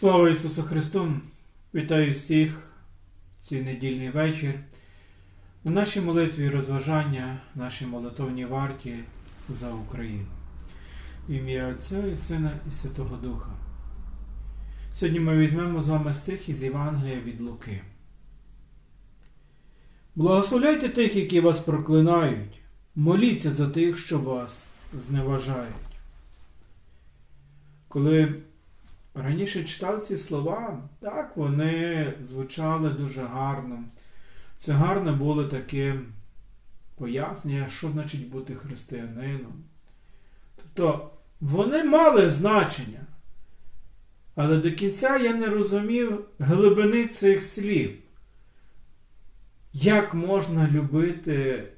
Слава Ісусу Христу! Вітаю всіх в цей недільний вечір. У нашій молитві розважання, нашій молитовній варті за Україну. В ім'я Отця і Сина і Святого Духа. Сьогодні ми візьмемо з вами стих із Євангелія від Луки. Благословляйте тих, які вас проклинають, моліться за тих, що вас зневажають. Коли раніше читав ці слова, так, вони звучали дуже гарно. Це гарне було таке пояснення, що значить бути християнином. Тобто вони мали значення, але до кінця я не розумів глибини цих слів. Як можна любити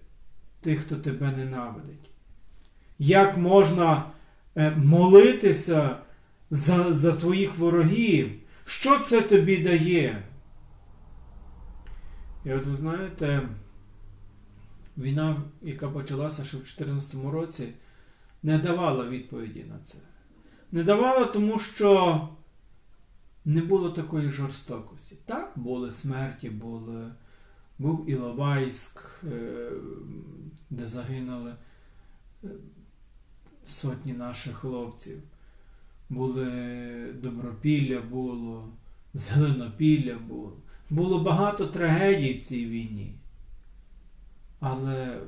тих, хто тебе ненавидить? Як можна е, молитися за, за твоїх ворогів? Що це тобі дає? І от ви знаєте, війна, яка почалася ще в 2014 році, не давала відповіді на це. Не давала, тому що не було такої жорстокості. Так, були смерті, були, був Іловайськ, е, де загинули е, сотні наших хлопців. Були Добропілля було, Зеленопілля було. Було багато трагедій в цій війні. Але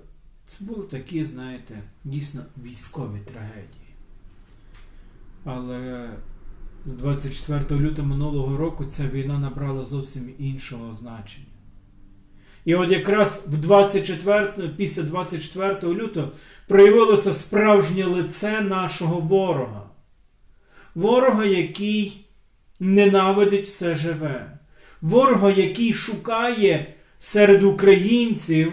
це були такі, знаєте, дійсно військові трагедії. Але з 24 лютого минулого року ця війна набрала зовсім іншого значення. І от якраз в 24, після 24 лютого проявилося справжнє лице нашого ворога. Ворога, який ненавидить все живе. Ворога, який шукає серед українців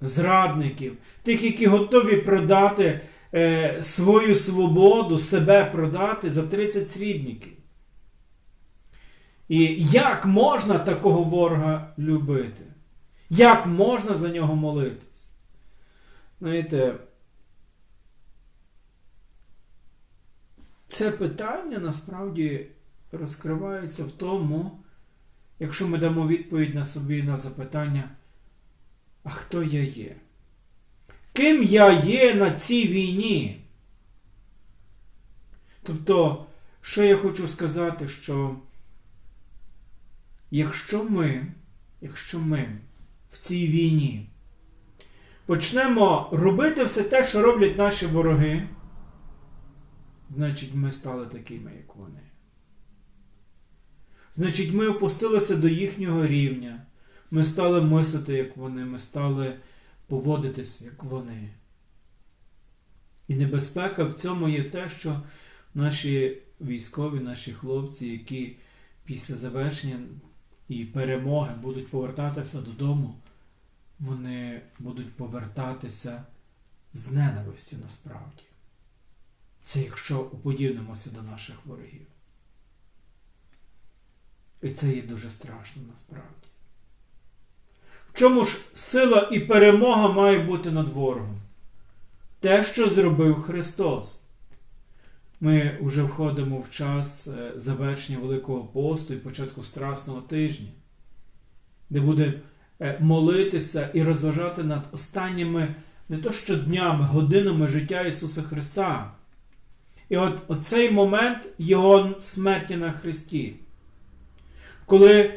зрадників, тих, які готові продати е, свою свободу, себе продати за 30 срібників. І як можна такого ворога любити? Як можна за нього молитись? Знаєте, це питання насправді розкривається в тому, якщо ми дамо відповідь на собі на запитання, а хто я є? Ким я є на цій війні? Тобто, що я хочу сказати, що якщо ми, якщо ми в цій війні почнемо робити все те, що роблять наші вороги, значить ми стали такими, як вони. Значить, ми опустилися до їхнього рівня. Ми стали мислити, як вони, ми стали поводитись, як вони. І небезпека в цьому є те, що наші військові, наші хлопці, які після завершення і перемоги будуть повертатися додому, вони будуть повертатися з ненавистю насправді. Це якщо уподібнимося до наших ворогів. І це є дуже страшно насправді. В чому ж сила і перемога має бути над ворогом? Те, що зробив Христос. Ми вже входимо в час е, завершення Великого посту і початку Страсного тижня, де буде е, молитися і розважати над останніми не то що днями, годинами життя Ісуса Христа. І от оцей момент Його смерті на Христі. Коли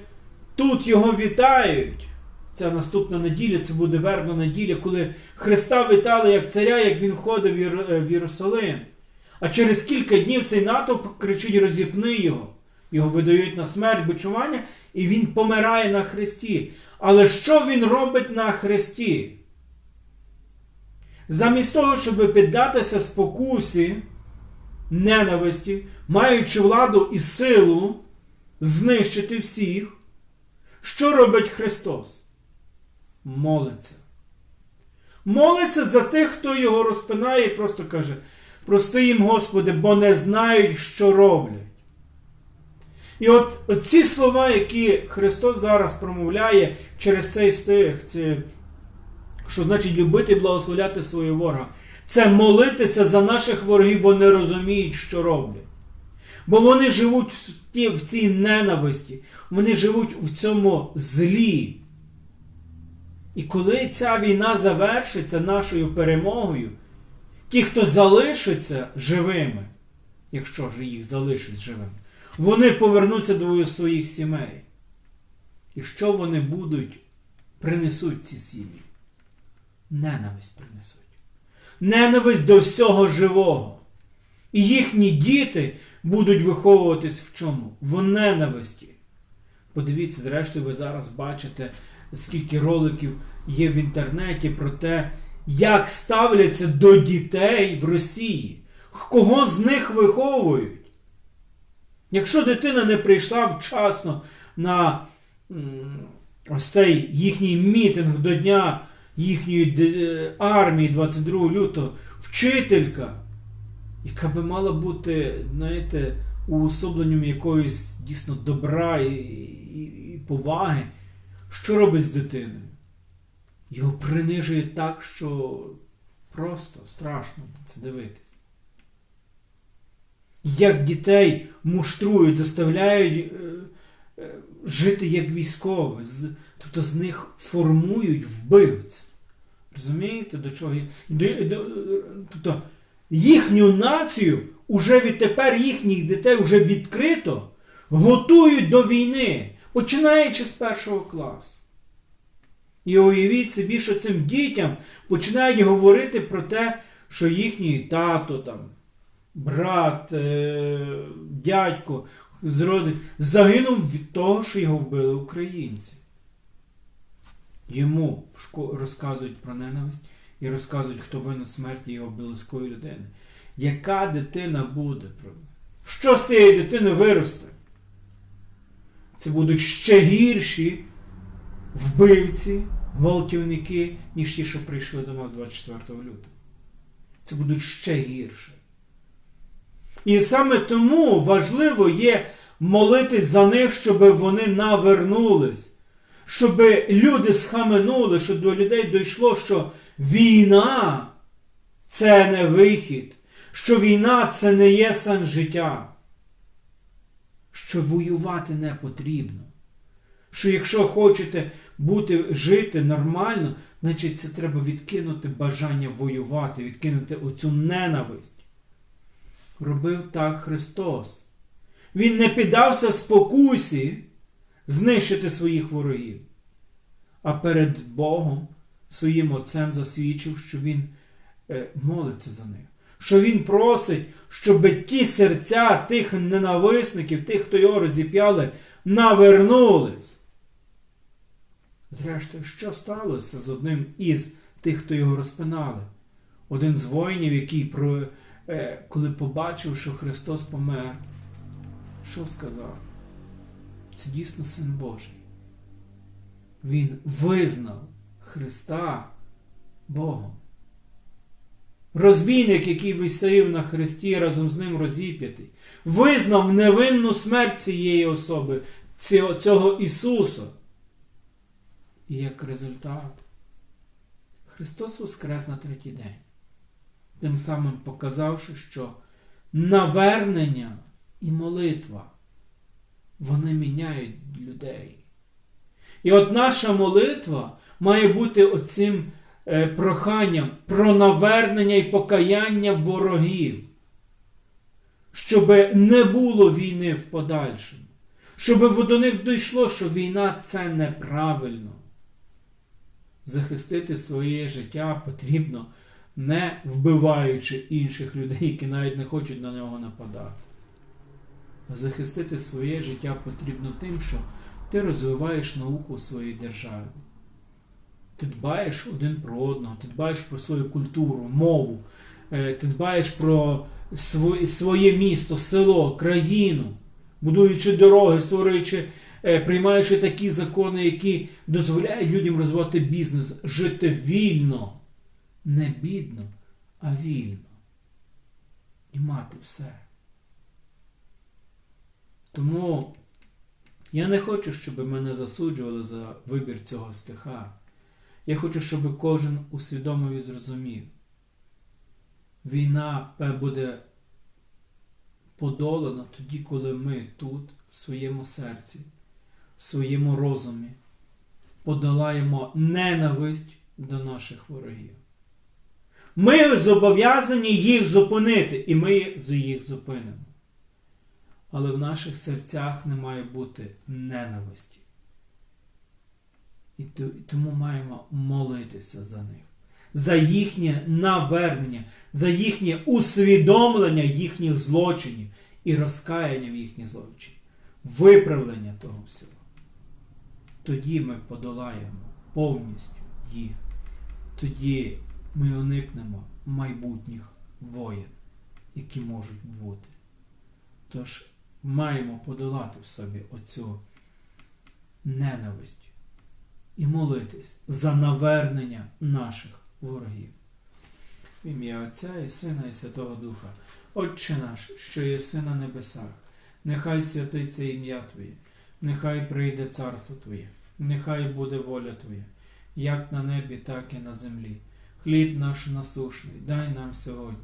тут Його вітають, ця наступна неділя, це буде вербна неділя, коли Христа вітали як царя, як Він входив в Єрусалим. А через кілька днів цей натовп кричить розіпни його. Його видають на смерть, бичування, і він помирає на Христі. Але що він робить на Христі? Замість того, щоб піддатися спокусі, ненависті, маючи владу і силу знищити всіх, що робить Христос? Молиться. Молиться за тих, хто його розпинає, і просто каже: Прости їм, Господи, бо не знають, що роблять. І от ці слова, які Христос зараз промовляє через цей стих, це, що значить любити і благословляти свого ворога, це молитися за наших ворогів, бо не розуміють, що роблять. Бо вони живуть в цій ненависті, вони живуть в цьому злі. І коли ця війна завершиться нашою перемогою, ті, хто залишаться живими, якщо ж їх залишать живими, вони повернуться до своїх сімей. І що вони будуть, принесуть ці сім'ї? Ненависть принесуть. Ненависть до всього живого. І їхні діти будуть виховуватись в чому? В ненависті. Подивіться, зрештою, ви зараз бачите, скільки роликів є в інтернеті про те, як ставляться до дітей в Росії. Кого з них виховують? Якщо дитина не прийшла вчасно на ось цей їхній мітинг до Дня їхньої армії 22 лютого, вчителька, яка би мала бути, знаєте, уособленням якоїсь дійсно добра і, і, і поваги, що робить з дитиною? Його принижує так, що просто страшно це дивитись. Як дітей муштрують, заставляють е, е, жити як військові, з, тобто з них формують вбивць. Розумієте, до чого? тобто їхню націю уже відтепер їхніх дітей вже відкрито готують до війни, починаючи з першого класу. І уявіть собі, що цим дітям починають говорити про те, що їхній тато, там, брат, е- дядько зродить, загинув від того, що його вбили українці. Йому в шко- розказують про ненависть і розказують, хто винен смерті його близької людини. Яка дитина буде? Що з цієї дитини виросте? Це будуть ще гірші вбивці, гвалтівники, ніж ті, що прийшли до нас 24 лютого. Це будуть ще гірше. І саме тому важливо є молитись за них, щоб вони навернулись, щоб люди схаменули, щоб до людей дійшло, що війна це не вихід, що війна це не є сенс життя, що воювати не потрібно. Що якщо хочете бути, жити нормально, значить це треба відкинути бажання воювати, відкинути оцю ненависть. Робив так Христос. Він не піддався спокусі знищити своїх ворогів, а перед Богом, своїм Отцем засвідчив, що Він е, молиться за них. Що Він просить, щоб ті серця тих ненависників, тих, хто його розіп'яли, навернулись. Зрештою, що сталося з одним із тих, хто його розпинали? Один з воїнів, який, е, коли побачив, що Христос помер, що сказав? Це дійсно Син Божий. Він визнав Христа Богом. Розбійник, який висів на Христі, разом з ним розіп'ятий, визнав невинну смерть цієї особи, цього, Ісуса. І як результат, Христос воскрес на третій день, тим самим показавши, що навернення і молитва вони міняють людей. І от наша молитва має бути оцим е, проханням про навернення і покаяння ворогів, щоб не було війни в подальшому, щоб до них дійшло, що війна це неправильно. Захистити своє життя потрібно, не вбиваючи інших людей, які навіть не хочуть на нього нападати. Захистити своє життя потрібно тим, що ти розвиваєш науку у своїй державі. Ти дбаєш один про одного, ти дбаєш про свою культуру, мову, е, ти дбаєш про своє, своє місто, село, країну, будуючи дороги, створюючи, е, приймаючи такі закони, які дозволяють людям розвивати бізнес, жити вільно, не бідно, а вільно. І мати все. Тому я не хочу, щоб мене засуджували за вибір цього стиха. Я хочу, щоб кожен усвідомив і зрозумів. Війна буде подолана тоді, коли ми тут, в своєму серці, в своєму розумі, подолаємо ненависть до наших ворогів. Ми зобов'язані їх зупинити, і ми їх зупинимо. Але в наших серцях не має бути ненависті. І тому маємо молитися за них, за їхнє навернення, за їхнє усвідомлення їхніх злочинів і розкаяння в їхніх злочинів, виправлення того всього. Тоді ми подолаємо повністю їх. Тоді ми уникнемо майбутніх воєн, які можуть бути. Тож маємо подолати в собі оцю ненависть і молитись за навернення наших ворогів. В ім'я Отця і Сина, і Святого Духа, Отче наш, що єси на небесах, нехай святиться ім'я Твоє, нехай прийде царство Твоє, нехай буде воля Твоя, як на небі, так і на землі. Хліб наш насушний, дай нам сьогодні,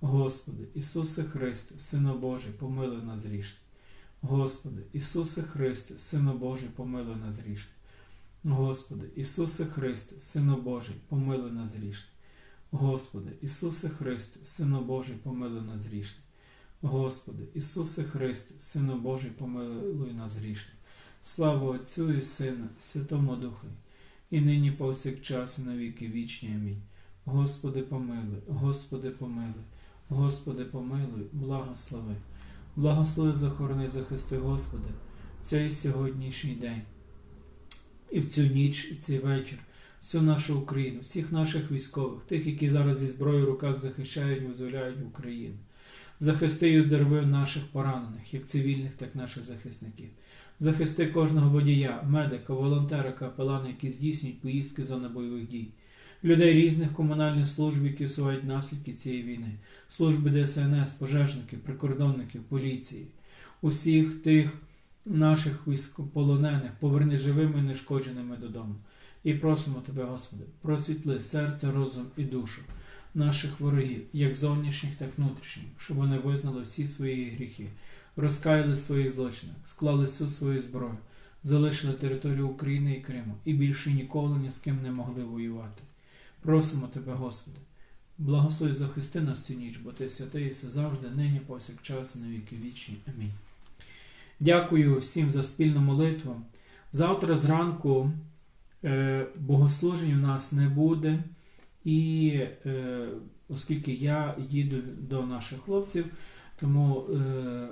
Господи, Ісусе Христе, Сину Божий, помилуй нас грішні. Господи, Ісусе Христе, Сину Божий, помилуй нас грішні. Господи, Ісусе Христе, Сину Божий, помилуй нас грішні. Господи, Ісусе Христе, Сину Божий, помилуй нас грішні. Господи, Ісусе Христе, Сину Божий, помилуй нас грішні. Слава Отцю і Сину, Святому Духу, і нині повсякчас, і на віки вічні. Амінь. Господи, помилуй, Господи, помилуй, Господи, помилуй, благослови. Благослови, захорони, захисти, Господи, в цей сьогоднішній день. І в цю ніч, і в цей вечір, всю нашу Україну, всіх наших військових, тих, які зараз зі зброєю в руках захищають, визволяють Україну. Захисти і оздорови наших поранених, як цивільних, так і наших захисників. Захисти кожного водія, медика, волонтера, капелана, які здійснюють поїздки зони бойових дій, людей різних комунальних служб, які усувають наслідки цієї війни, служби ДСНС, пожежників, прикордонників, поліції, усіх тих наших військополонених, поверни живими і нешкодженими додому. І просимо Тебе, Господи, просвітли серце, розум і душу наших ворогів, як зовнішніх, так і внутрішніх, щоб вони визнали всі свої гріхи, розкаяли своїх злочинах, склали всю свою зброю, залишили територію України і Криму і більше ніколи ні з ким не могли воювати. Просимо Тебе, Господи, благослови захисти нас цю ніч, бо Ти святий і завжди, нині, повсякчас, і на віки вічні. Амінь. Дякую всім за спільну молитву. Завтра зранку е, богослужень у нас не буде, і е, оскільки я їду до наших хлопців, тому е,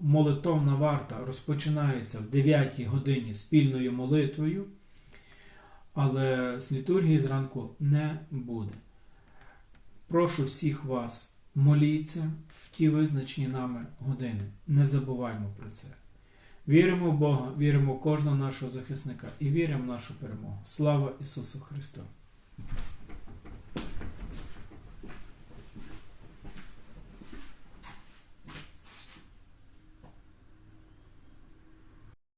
молитовна варта розпочинається в 9 годині спільною молитвою, але з літургії зранку не буде. Прошу всіх вас. Моліться в ті визначені нами години. Не забуваймо про це. Віримо в Бога, віримо в кожного нашого захисника і віримо в нашу перемогу. Слава Ісусу Христу!